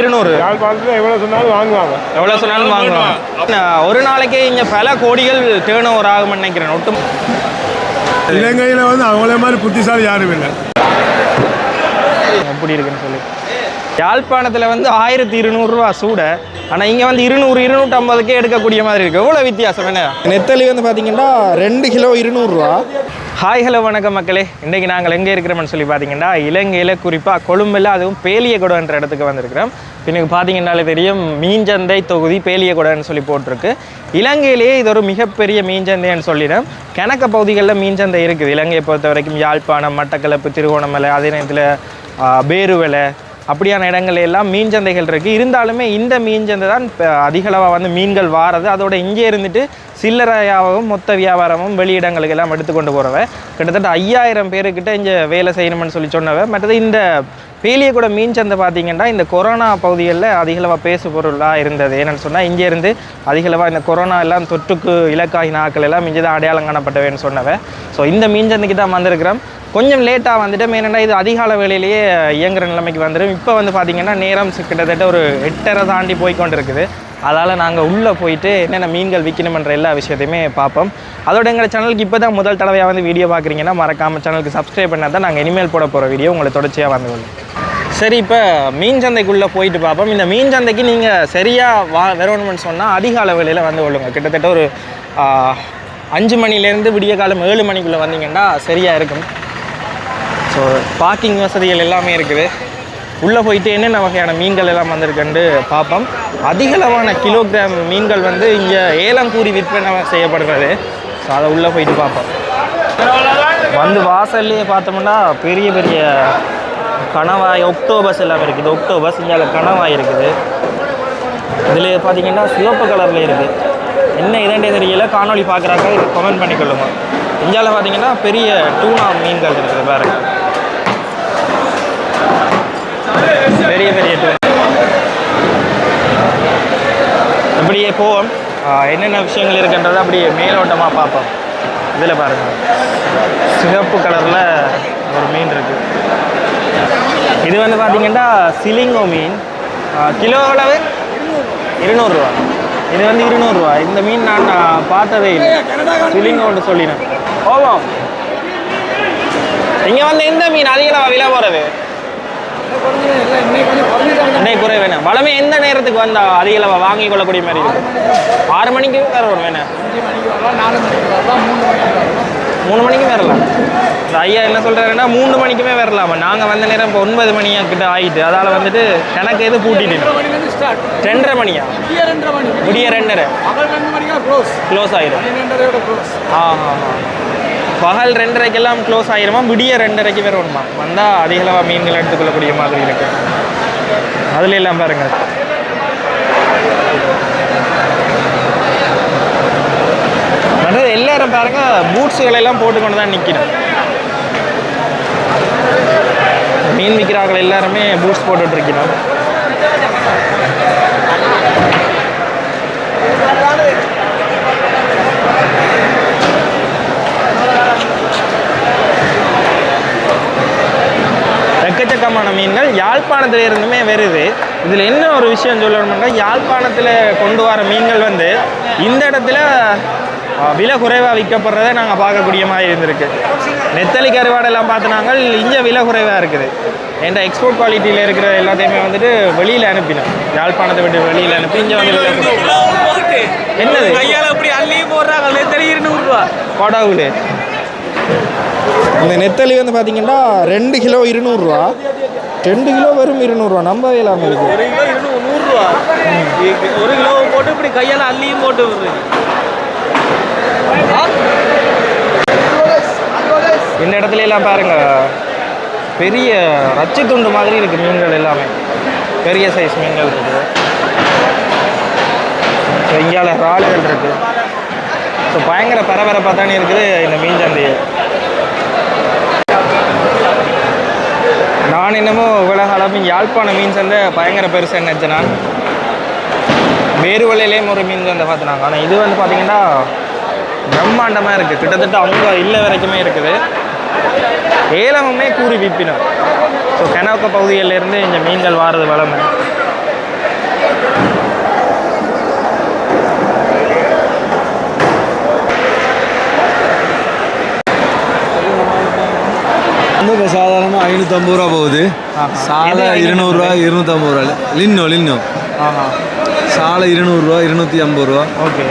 இருநூறு. யாழ்ப்பாணத்தில் எவ்வளோ சொன்னாலும் வாங்குவாங்க. எவ்வளோ சொன்னாலும் வாங்குவோம் நான் ஒரு நாளைக்கு இங்கே பல கோடிகள் டேர்ன் ஓவர் ஆகும்னு நினைக்கிறேன். ஒட்டும் இலங்கையில் வந்து அவங்கள மாதிரி புத்திசாலி யாரும் இல்லை. எப்படி இருக்குன்னு சொல்லி. யாழ்ப்பாணத்தில் வந்து ஆயிரத்தி இருநூறுவா சூட ஆனால் இங்கே வந்து இருநூறு இருநூற்றம்பதுக்கே எடுக்கக்கூடிய மாதிரி இருக்குது எவ்வளோ வித்தியாசம் என்ன? நெத்தலி வந்து பார்த்தீங்கன்னா ரெண்டு கிலோ இருநூறுவா ஹாய் ஹலோ வணக்கம் மக்களே. இன்றைக்கி நாங்கள் எங்கே இருக்கிறோம்னு சொல்லி பார்த்தீங்கன்னா இலங்கையில் குறிப்பாக கொழும்பில் அதுவும் பேலியகுடன்ற இடத்துக்கு வந்திருக்கிறோம். பின்னுக்கு பார்த்தீங்கன்னாலே தெரியும் மீன்சந்தை தொகுதி பேலியகுடன்னு சொல்லி போட்டிருக்கு. இலங்கையிலேயே இது ஒரு மிகப்பெரிய மீன்சந்தைன்னு சொல்லிடும். கிணக்க பகுதிகளில் மீன்சந்தை இருக்குது. இலங்கையை பொறுத்த வரைக்கும் யாழ்ப்பாணம் மட்டக்களப்பு திருகோணமலை அதே நேரத்தில் பேருவலை அப்படியான இடங்கள்ல எல்லாம் மீன் சந்தைகள் இருக்குது இருந்தாலுமே இந்த மீன் சந்தை தான் இப்போ அதிகளவாக வந்து மீன்கள் வாரது. அதோட இங்கே இருந்துட்டு சில்லறையாகவும் மொத்த வியாபாரமும் வெளியிடங்களுக்கு எல்லாம் எடுத்துக்கொண்டு போகிறவ கிட்டத்தட்ட ஐயாயிரம் பேருக்கிட்ட இங்கே வேலை செய்யணும்னு சொல்லி சொன்னவ மற்றது இந்த பேலியக்கூட மீன் சந்தை பார்த்தீங்கன்னா இந்த கொரோனா பகுதிகளில் அதிகளவாக பேசு பொருளாக இருந்தது. என்னென்னு சொன்னால் இங்கேருந்து அதிகளவாக இந்த கொரோனா எல்லாம் தொற்றுக்கு இலக்காகி ஆட்கள் எல்லாம் இங்கே தான் அடையாளம் காணப்பட்டவேன்னு சொன்னவ. ஸோ இந்த மீன் சந்தைக்கு தான் வந்திருக்கிறோம். கொஞ்சம் லேட்டாக வந்துட்டு மெயினாக இது அதிகால வேலையிலேயே இயங்குகிற நிலைமைக்கு வந்துடும் இப்போ வந்து பார்த்திங்கன்னா நேரம் கிட்டத்தட்ட ஒரு எட்டரை தாண்டி போய் கொண்டு இருக்குது அதால் நாங்கள் உள்ளே போயிட்டு என்னென்ன மீன்கள் விற்கணுமன்ற எல்லா விஷயத்தையுமே பார்ப்போம். அதோட எங்கள் சேனலுக்கு இப்போ தான் முதல் தடவையாக வந்து வீடியோ பார்க்குறீங்கன்னா மறக்காமல் சேனலுக்கு சப்ஸ்கிரைப் பண்ணால் தான் நாங்கள் இனிமேல் போட போகிற வீடியோ உங்களை தொடர்ச்சியாக வந்து கொள்ளும் சரி இப்போ மீன் சந்தைக்குள்ளே போயிட்டு பார்ப்போம். இந்த மீன் சந்தைக்கு நீங்கள் சரியாக வா வரணும்னு சொன்னால் அதிக வேளையில் வந்து கொள்ளுங்க. கிட்டத்தட்ட ஒரு அஞ்சு மணிலேருந்து விடிய காலம் ஏழு மணிக்குள்ளே வந்தீங்கன்னா சரியாக இருக்கும். ஸோ பார்க்கிங் வசதிகள் எல்லாமே இருக்குது. உள்ளே போயிட்டு என்னென்ன வகையான மீன்கள் எல்லாம் வந்திருக்குன்னு பார்ப்போம். அதிகளவான கிலோகிராம் மீன்கள் வந்து இங்கே ஏலம் கூறி விற்பனை செய்யப்படுறது ஸோ அதை உள்ளே போயிட்டு பார்ப்போம். வந்து வாசல்லையே பார்த்தோம்னா பெரிய பெரிய கணவாய் ஒக்டோபஸ் எல்லாம் இருக்குது. ஒக்டோபஸ் இங்கே கணவாய் இருக்குது. இதில் பார்த்தீங்கன்னா சிவப்பு கலரில் இருக்குது. என்ன இதண்டே தெரியல. காணொளி பார்க்குறாங்க. கமெண்ட் பண்ணிக்கொள்ளுங்க. இந்தியாவில் பார்த்தீங்கன்னா பெரிய டூனா மீன்கள் இருக்குது. பாருங்கள் பெரிய பெரிய டூர் அப்படியே போவோம். என்னென்ன விஷயங்கள் இருக்குன்றதை அப்படியே மேலோட்டமாக பார்ப்போம். இதில் பாருங்கள் சிவப்பு கலரில் ஒரு மீன் இருக்குது இது வந்து பார்த்தீங்கன்னா சிலிங்கோ மீன். கிலோ அளவு? இருநூறுரூவா இது வந்து இருநூறுவா இந்த மீன் நான் பார்த்ததே இல்லை. சிலிங்கோன்னு சொல்லினேன். போவோம். இங்கே வந்து எந்த மீன்? அதிகமாக விலை போகிறது இன்னைக்கு குறை வேணும். வளமே எந்த நேரத்துக்கு வந்தா அதிகளவா வாங்கி கொள்ளக்கூடிய மாதிரி இருக்கும்? ஆறு மணிக்கு வரும் வேணும் மூணு மணிக்கு வரலாம். இந்த ஐயா என்ன சொல்றாருன்னா மூணு மணிக்குமே வரலாமா. நாங்கள் வந்த நேரம் இப்போ ஒன்பது மணியா கிட்ட ஆயிட்டு அதால் வந்துட்டு கணக்கு எது பூட்டிட்டு ரெண்டரை மணியா? விடிய ரெண்டரை. க்ளோஸ் ஆயிரும். ஆ ஆ ஆ. பகல் ரெண்டரைக்கெல்லாம் க்ளோஸ் ஆகிருமா விடிய ரெண்டரைக்கு வேறு வருமா? வந்தால் அதிகளவாக மீன்கள் எடுத்துக்கொள்ளக்கூடிய மாதிரி இருக்கு. அதுல எல்லாம் பாருங்க அதாவது எல்லாரும் பாருங்க பூட்ஸுகளை எல்லாம் போட்டுக்கொண்டு தான் நிற்கிறேன் மீன் விற்கிறார்கள் எல்லாருமே பூட்ஸ் போட்டுட்டு இருக்கிறோம் எக்கச்சக்கமான மீன்கள் யாழ்ப்பாணத்துல இருந்துமே வருது. இதில் என்ன ஒரு விஷயம் சொல்லணும்னா யாழ்ப்பாணத்தில் கொண்டு வர மீன்கள் வந்து இந்த இடத்துல விலை குறைவாக விற்கப்படுறதை நாங்கள் பார்க்கக்கூடிய மாதிரி இருந்திருக்கு. நெத்தலி கருவாடெல்லாம் பார்த்தினாங்க இங்கே விலை குறைவாக இருக்குது. என்ற எக்ஸ்போர்ட் குவாலிட்டியில் இருக்கிற எல்லாத்தையுமே வந்துட்டு வெளியில் அனுப்பினோம். யாழ்ப்பாணத்தை விட்டு வெளியில் அனுப்பி இங்கே வந்து என்னது? கையால அப்படி அள்ளி போடுறாங்க. நெத்தலி இருநூறுவா கொடவுடு இந்த நெத்தலி வந்து பார்த்தீங்கன்னா ரெண்டு கிலோ இருநூறுவா ரெண்டு கிலோ வெறும் இருநூறுவா நம்பவே இல்லாமல் இருக்குது ஒரு கிலோ இருநூறு நூறுரூவா. ஒரு கிலோ போட்டு இப்படி கையால அள்ளியும் போட்டு இந்த இடத்துல எல்லாம் பாருங்க. பெரிய ரச்சி துண்டு மாதிரி இருக்கு மீன்கள் எல்லாமே. பெரிய சைஸ் மீன்கள் இருக்குது ஸோ இங்கால இறாலுகள் இருக்கு. ஸோ பயங்கர பரபரப்பாக தானே இருக்குது இந்த மீன் சந்தையை. நான் என்னமோ உலக அளவில் யாழ்ப்பாண மீன் சந்தை பயங்கர பெருசாக என்னச்சு நான் வேறு வலையிலேயும் ஒரு மீன் சந்தை பார்த்துனாங்க. ஆனால் இது வந்து பார்த்திங்கன்னா பிரம்மாண்டமாக இருக்குது கிட்டத்தட்ட அவங்க இல்லை வரைக்குமே இருக்குது. ஏலமுமே கூறி விற்பினர் ஸோ கனோக்க பகுதிகளிலிருந்து இந்த மீன்கள் வாரது வளமை. சாதாரண ஐநூற்றம்பது ரூபா போகுது. சாலை இருநூறுவா இருநூற்றம்பது ரூபா. லின்னோ லின்னோ. ஆஹா. சாலை இருநூறுவா இருநூற்றி ஐம்பது ரூபா. ஓகே.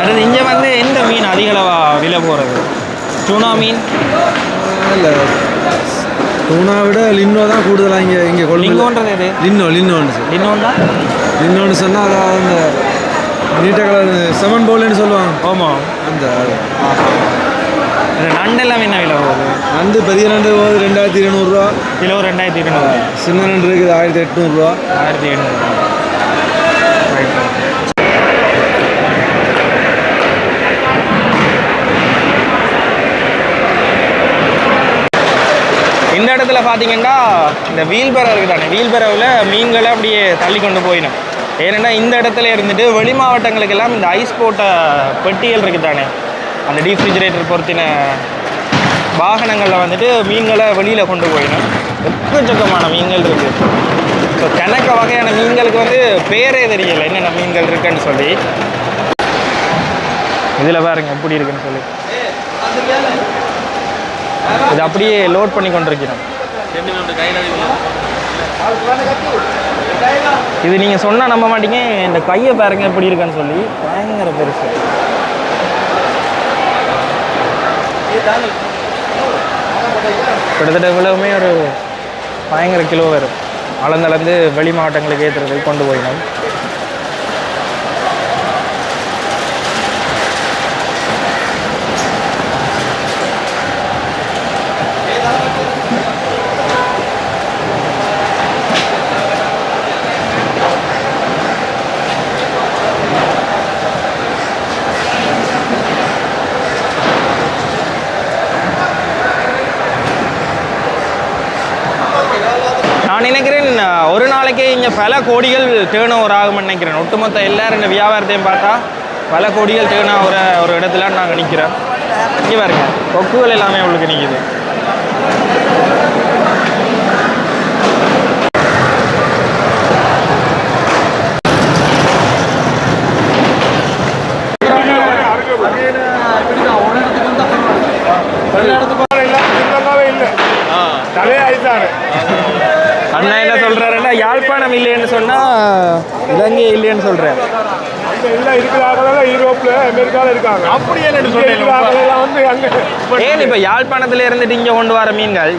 அடுத்து இங்கே வந்து எந்த மீன் அதிக அளவா விலை போகிறது டூனா மீன்? இல்லை. டூனா விட லின்னோ தான் கூடுதலாக இங்கே இங்கே கொள்ளுங்க லிங்கோன்றது எது? லின்னோ லின்னோன்னு சொல்லி லின்னோன் தான் லின்னோன்னு சொன்னால் அதாவது அந்த நீட்ட கலர் செமன் பவுல்னு சொல்லுவாங்க. ஆமாம் அந்த நண்டெல்லாம் என்ன விலை போகுது நண்டு பெரிய நண்டு போகுது ரெண்டாயிரத்தி இருநூறுவா. கிலோ ரெண்டாயிரத்தி இருநூறு. சின்ன நண்டு இருக்குது ஆயிரத்தி எட்நூறுரூவா ஆயிரத்தி எண்ணூறு இந்த இடத்துல பார்த்தீங்கன்னா இந்த வீல்பெரோ இருக்குதானே வீல்பெரோவில் மீன்களை அப்படியே தள்ளி கொண்டு போயிடும். ஏன்னா இந்த இடத்துல இருந்துட்டு வெளி மாவட்டங்களுக்கெல்லாம் இந்த ஐஸ் போட்ட பெட்டிகள் இருக்குதானே அந்த டீஃப்ரிஜரேட்டர் பொறுத்தின வாகனங்களில் வந்துட்டு மீன்களை வெளியில் கொண்டு போயிடும் எக்கச்சக்கமான மீன்கள் இருக்குது ஸோ கணக்க வகையான மீன்களுக்கு வந்து பேரே தெரியலை என்னென்ன மீன்கள் இருக்குன்னு சொல்லி. இதில் பாருங்க எப்படி இருக்குன்னு சொல்லி. இது அப்படியே லோட் பண்ணி கொண்டிருக்கிறோம். இது நீங்கள் சொன்னால் நம்ப மாட்டீங்க. இந்த கையை பாருங்க எப்படி இருக்குன்னு சொல்லி. பயங்கர பெருசு. கிட்டத்தட்ட இவ்வளவுமே ஒரு பயங்கர கிலோ வரும். அளந்தளந்து வெளி மாவட்டங்களுக்கு ஏற்றுறதுக்கு கொண்டு போயிடும். நான் நினைக்கிறேன் ஒரு நாளைக்கே இங்கே பல கோடிகள் டேர்ன் ஓவர் ஆகும்னு நினைக்கிறேன். ஒட்டுமொத்த எல்லாரும் இந்த வியாபாரத்தையும் பார்த்தா பல கோடிகள் டேர்ன் ஆகிற ஒரு இடத்துல நாங்கள் நிற்கிறோம் இங்கே பாருங்க கொக்குகள் எல்லாமே உங்களுக்கு நிற்கிது இல்லவே இல்லை தலையே ஆயிட்டாரு அண்ணா என்ன சொல்கிறாருன்னா இல்லைன்னு சொன்னால் இலங்கை இல்லைன்னு சொல்கிறேன் எல்லாம் இருக்கிறாங்க யூரோப்ல அமெரிக்கால இருக்காங்க. அப்படி என்ன வந்து அங்க ஏன் இப்போ யாழ்ப்பாணத்துல இருந்துட்டு இங்கே கொண்டு வர மீன்கள்?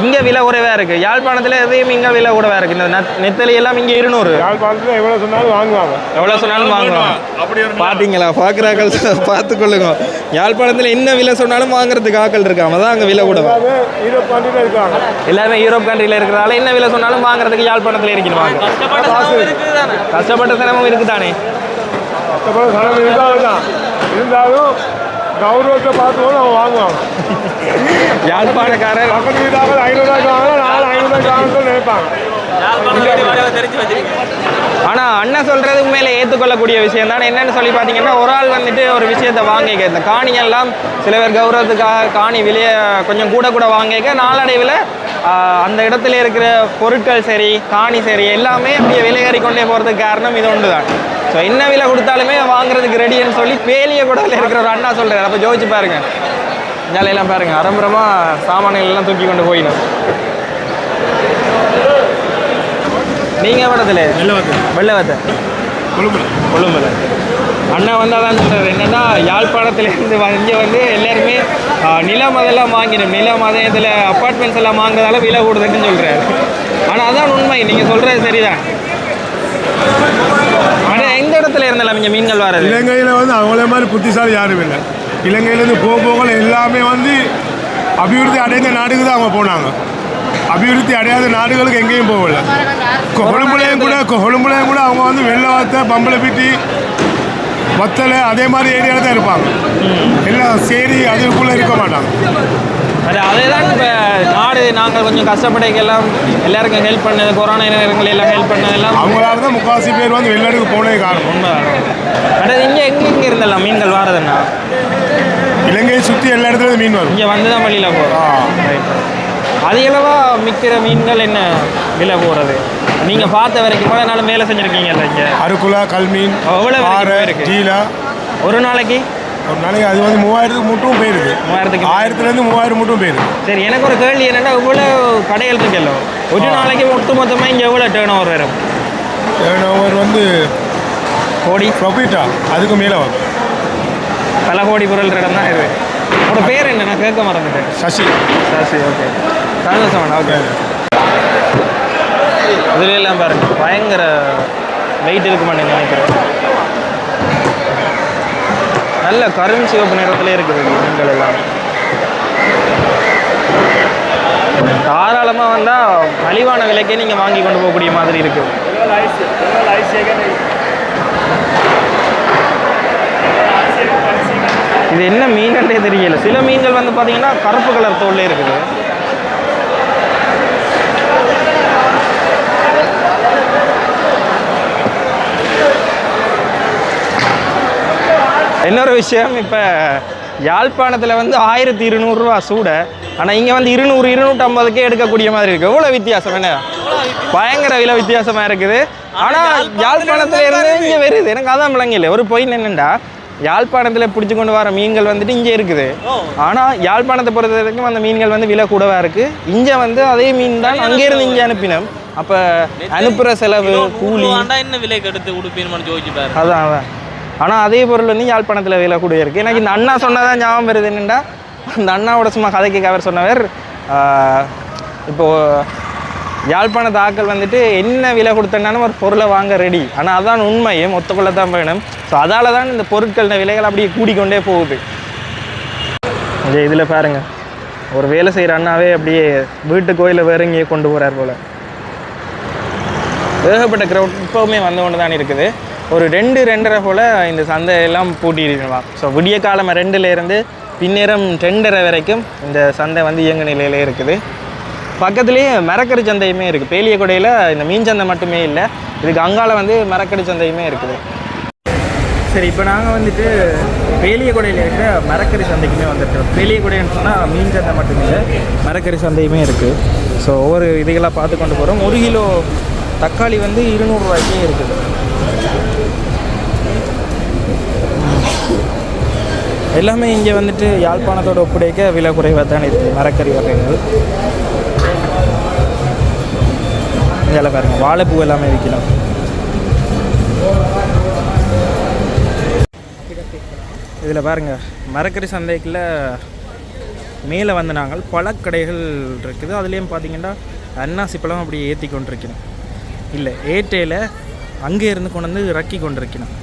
இங்கே விலை குறைவாக இருக்குது யாழ்ப்பாணத்தில் எதே மீன்கள் விலை கூடவா இருக்குது இந்த நெத்- நெத்தலி எல்லாம் இங்கே இருநூறு. யாழ்ப்பாணத்துல எவ்வளவு சொன்னாலும் வாங்குவாங்க. எவ்வளோ சொன்னாலும் வாங்குவோம் பார்த்தீங்களா பார்க்குறாக்கள் பார்த்துக்கொள்ளுங்க. யாழ்ப்பாணத்தில் என்ன விலை சொன்னாலும் வாங்குறதுக்கு ஆக்கள் இருக்காம தான் அங்கே விலை கூட அது யூரோப் கண்ட்ரில இருக்காங்க. எல்லாமே யூரோப் கண்ட்ரியில் இருக்கிறதால என்ன விலை சொன்னாலும் வாங்குறதுக்கு யாழ்ப்பாணத்தில் இருக்கணும் வாங்க கஷ்டப்பட்ட சிரமம் இருக்குதானே? கஷ்டப்பட சனம் இருந்தாலும் தான். இருந்தாலும் கௌரவத்தை பார்த்து போது அவங்க வாங்குவாங்க யாழ்ப்பாணக்காரர். பக்கத்து வீட்டாக ஐநூறுரூவாய்க்கு வாங்கினா நாலு ஐநூறுரூவாய்க்கு வாங்கணும்னு நினைப்பாங்க. ஆனால் அண்ணன் சொல்கிறது உண்மையில ஏற்றுக்கொள்ளக்கூடிய விஷயம் தான். என்னன்னு சொல்லி பார்த்தீங்கன்னா ஒரு ஆள் வந்துட்டு ஒரு விஷயத்தை வாங்கிக்க இந்த காணியெல்லாம் சில பேர் கௌரவத்துக்காக காணி விலையை கொஞ்சம் கூட கூட வாங்கிக்க நாளடைவில் அந்த இடத்துல இருக்கிற பொருட்கள் சரி காணி சரி எல்லாமே அப்படியே விலையேறி கொண்டே போகிறதுக்கு காரணம் இது ஒன்று தான் ஸோ என்ன விலை கொடுத்தாலுமே வாங்குறதுக்கு ரெடின்னு சொல்லி பேலிய கூடல இருக்கிற ஒரு அண்ணா சொல்கிறார் அப்போ யோசிச்சு பாருங்க. ஜாலையெல்லாம் பாருங்க. அரம்பரமாக சாமான்கள் எல்லாம் தூக்கி கொண்டு போயிடும் நீங்கள் படத்தில் வெள்ளவத்தை. கொழும்புல. அண்ணா வந்து அதான் சொல்கிறார் என்னன்னா யாழ்ப்பாணத்துலேருந்து வந்து வந்து எல்லாருமே நிலம் அதெல்லாம் வாங்கிடும் நிலம் அதே இதில் அப்பார்ட்மெண்ட்ஸ் எல்லாம் வாங்குறதால விலை கூடுதுன்னு சொல்கிறாரு ஆனால் அதான் உண்மை. நீங்கள் சொல்கிறது சரிதான். ஆனால் இடத்துல இருந்தாலும் இங்கே மீன்கள் வர்றது இலங்கையில் வந்து அவங்கள மாதிரி புத்திசாலி யாரும் இல்லை. இலங்கையிலேருந்து போக போக எல்லாமே வந்து அபிவிருத்தி அடைந்த நாடுக்கு தான் அவங்க போனாங்க. அபிவிருத்தி அடையாத நாடுகளுக்கு எங்கேயும் போகல. கொழும்புலையும் கூட கொழும்புலையும் கூட அவங்க வந்து வெள்ளவாத்த பம்பளப்பிட்டி வத்தலை அதே மாதிரி ஏரியாவில் தான் இருப்பாங்க. எல்லாம் சேரி அதுக்குள்ளே இருக்க மாட்டாங்க. அது அதே தான் இப்போ நாடு நாங்கள் கொஞ்சம் கஷ்டப்படைக்கெல்லாம் எல்லாருக்கும் ஹெல்ப் பண்ணது கொரோனா நேரங்கள் எல்லாம் ஹெல்ப் பண்ணதெல்லாம் அவங்களால தான் முக்கால்வாசி பேர் வந்து வெளிநாட்டுக்கு போனது காரணம். உண்மைதான் ஆனால் இங்கே எங்கே எங்கே இருந்தெல்லாம் மீன்கள் வாரதுன்னா? இலங்கையை சுற்றி எல்லா இடத்துலையும் மீன் வரும். இங்கே வந்து தான் வெளியில் போகிறோம் அதிகளவா மிக்கிற மீன்கள் என்ன விலை போகிறது நீங்கள் பார்த்த வரைக்கும் கூட நாள் வேலை செஞ்சுருக்கீங்கல்ல இங்கே. அருக்குலா கல்மீன் போயிருக்கு? ஜீலா ஒரு நாளைக்கு? ஒரு நாளைக்கு அது வந்து மூவாயிரத்துக்கு மட்டும் போயிருக்கு மூவாயிரத்துக்கு ஆயிரத்துலேருந்து மூவாயிரம் மட்டும் போயிருக்கு சரி எனக்கு ஒரு கேள்வி என்னன்னா இவ்வளோ கடைகள் இருக்குல்ல ஒரு நாளைக்கு ஒட்டு மொத்தமாக இங்கே எவ்வளோ டேர்ன் ஓவர் வரும்? டேர்ன் ஓவர் வந்து கோடி? ப்ராஃபிட்டா அதுக்கு மேலே வரும். பல கோடி பொருள் இடம் தான் இது. உங்களோட பேர் என்ன? நான் கேட்க மறந்துட்டேன். சசி. சரி ஓகே சந்தோஷம் ஓகே இதுல எல்லாம் பாருங்க பயங்கர வெயிட் இருக்குமான்னு நினைக்கிறேன். நல்ல கரும் சிவப்பு நிறத்துல இருக்குது மீன்கள் எல்லாம். தாராளமாக வந்தால் மலிவான விலைக்கே நீங்கள் வாங்கி கொண்டு போகக்கூடிய மாதிரி இருக்குது இது என்ன மீன்களே தெரியல. சில மீன்கள் வந்து பார்த்தீங்கன்னா கருப்பு கலர் தோல்லே இருக்குது. இன்னொரு விஷயம் இப்போ யாழ்ப்பாணத்தில் வந்து ஆயிரத்தி இருநூறுவா சூட ஆனால் இங்கே வந்து இருநூறு இருநூற்றம்பதுக்கே எடுக்கக்கூடிய மாதிரி இருக்குது எவ்வளோ வித்தியாசம் என்ன? பயங்கர விலை வித்தியாசமாக இருக்குது. ஆனால் யாழ்ப்பாணத்துல இருந்து இங்கே வருது. எனக்கு அதான் விளங்கல ஒரு பொய் என்னென்னா யாழ்ப்பாணத்தில் பிடிச்சி கொண்டு வர மீன்கள் வந்துட்டு இங்கே இருக்குது. ஆனால் யாழ்ப்பாணத்தை பொறுத்த வரைக்கும் அந்த மீன்கள் வந்து விலை கூடவா இருக்குது இங்கே வந்து அதே மீன் தான் அங்கேருந்து இங்கே அனுப்பினோம். அப்போ அனுப்புகிற செலவு கூலி என்ன விலை கெடுத்து பாரு அதான் அதான். ஆனால் அதே பொருள் வந்து யாழ்ப்பாணத்தில் விலக்கூடிய இருக்குது எனக்கு இந்த அண்ணா சொன்னதான் ஞாபகம் வருது என்னென்னா அந்த அண்ணாவோட சும்மா கதைக்கு அவர் சொன்னவர் இப்போது யாழ்ப்பாண யாழ்ப்பாணத்து ஆக்கள் வந்துட்டு என்ன விலை கொடுத்தனாலும் ஒரு பொருளை வாங்க ரெடி ஆனால் அதான் உண்மையும் ஒத்துக்கொள்ள தான் வேணும். ஸோ அதால் தான் இந்த பொருட்களின் விலைகள் அப்படியே கூடிக்கொண்டே போகுது. இங்கே இதில் பாருங்கள் ஒரு வேலை செய்கிற அண்ணாவே அப்படியே வீட்டு கோயிலை வேற எங்கேயோ கொண்டு போகிறார் போல். ஏகப்பட்ட க்ரௌட் இப்போவுமே வந்து கொண்டு தான் இருக்குது. ஒரு ரெண்டு ரெண்டரை போல் இந்த சந்தையெல்லாம் பூட்டிடுவான் ஸோ விடிய காலம் ரெண்டுலேருந்து பின்னேரம் ரெண்டரை வரைக்கும் இந்த சந்தை வந்து இயங்கு நிலையிலே இருக்குது. பக்கத்துலேயே மரக்கறி சந்தையுமே இருக்குது பேலியகுடையில் இந்த மீன் சந்தை மட்டுமே இல்லை இதுக்கு அங்கால வந்து மரக்கறி சந்தையுமே இருக்குது. சரி இப்போ நாங்கள் வந்துட்டு பேலியகுடையில் இருக்கிற மரக்கறி சந்தைக்குமே வந்துட்டோம் பேலியகுடைன்னு சொன்னால் மீன் சந்தை மட்டும் இல்லை மரக்கறி சந்தையுமே இருக்குது ஸோ ஒவ்வொரு இதுகளாக பார்த்து கொண்டு போகிறோம் ஒரு கிலோ தக்காளி வந்து இருநூறுவாய்க்கே இருக்குது. எல்லாமே இங்கே வந்துட்டு யாழ்ப்பாணத்தோட ஒப்படைக்க விலை குறைவாக தான் இருக்குது மரக்கறி வகைகள். இதில் பாருங்கள் வாழைப்பூ எல்லாமே விற்கலாம். இதில் பாருங்கள் மரக்கறி சந்தைக்குள்ள மேலே வந்து நாங்கள் பழக்கடைகள் இருக்குது. அதுலேயும் பார்த்தீங்கன்னா அன்னாசி பழம் அப்படி ஏற்றி கொண்டிருக்கணும் இல்லை ஏட்டையில் அங்கே இருந்து கொண்டு வந்து இறக்கி கொண்டிருக்கணும்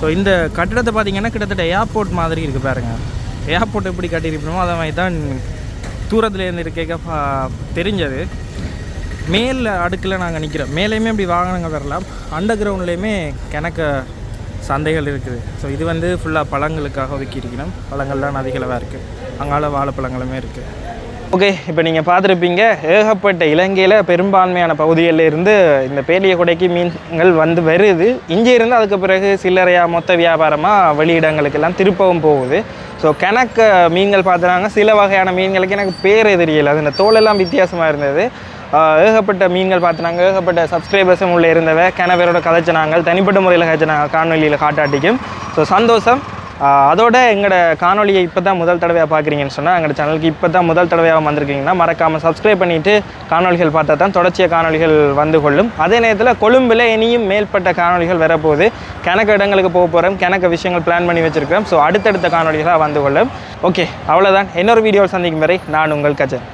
ஸோ இந்த கட்டிடத்தை பார்த்தீங்கன்னா கிட்டத்தட்ட ஏர்போர்ட் மாதிரி இருக்குது பாருங்கள் ஏர்போர்ட் எப்படி கட்டியிருப்போமோ அதை மாதிரி தான் தூரத்துலேருந்து இருக்க பா தெரிஞ்சது. மேல் அடுக்கில் நாங்கள் நிற்கிறோம் மேலேயுமே இப்படி வாகனங்கள் வரலாம். அண்டர் கிரவுண்ட்லேயுமே கிணக்க சந்தைகள் இருக்குது. ஸோ இது வந்து ஃபுல்லாக பழங்களுக்காக விற்கிருக்கணும் பழங்கள்லாம் அதிகளவாக இருக்குது அங்கால வாழைப்பழங்களுமே இருக்குது ஓகே இப்போ நீங்கள் பார்த்துருப்பீங்க ஏகப்பட்ட இலங்கையில் பெரும்பான்மையான பகுதிகளில் இருந்து இந்த பேலிய கொடைக்கு மீன்கள் வந்து வருது. இங்கே இருந்து அதுக்கு பிறகு சில்லறையாக மொத்த வியாபாரமாக வெளியிடங்களுக்கெல்லாம் திருப்பவும் போகுது. ஸோ கணக்க மீன்கள் பார்த்துறாங்க சில வகையான மீன்களுக்கு எனக்கு பேரே தெரியல. அது இந்த தோலெல்லாம் வித்தியாசமாக இருந்தது. ஏகப்பட்ட மீன்கள் பார்த்துனாங்க ஏகப்பட்ட சப்ஸ்கிரைபர்ஸும் உள்ளே இருந்தவ. கிணவரோட கதைச்சினாங்க தனிப்பட்ட முறையில் கதைச்சினாங்க காணொலியில் காட்டாட்டிக்கும். ஸோ சந்தோஷம். அதோட எங்களோட காணொலியை இப்போ தான் முதல் தடவையாக பார்க்குறீங்கன்னு சொன்னால் எங்களோட சேனலுக்கு இப்போ தான் முதல் தடவையாக வந்திருக்கீங்கன்னா மறக்காமல் சப்ஸ்கிரைப் பண்ணிவிட்டு காணொலிகள் பார்த்தா தான் தொடர்ச்சிய காணொலிகள் வந்து கொள்ளும். அதே நேரத்தில் கொழும்பில் இனியும் மேல்பட்ட காணொலிகள் வரப்போகுது. கணக்கு இடங்களுக்கு போக போகிறோம் கணக்கு விஷயங்கள் பிளான் பண்ணி வச்சுருக்கிறோம். ஸோ அடுத்தடுத்த காணொலிகளாக வந்து கொள்ளும். ஓகே அவ்வளோதான் இன்னொரு வீடியோவில் சந்திக்கும் வரை நான் உங்கள் கஜன்.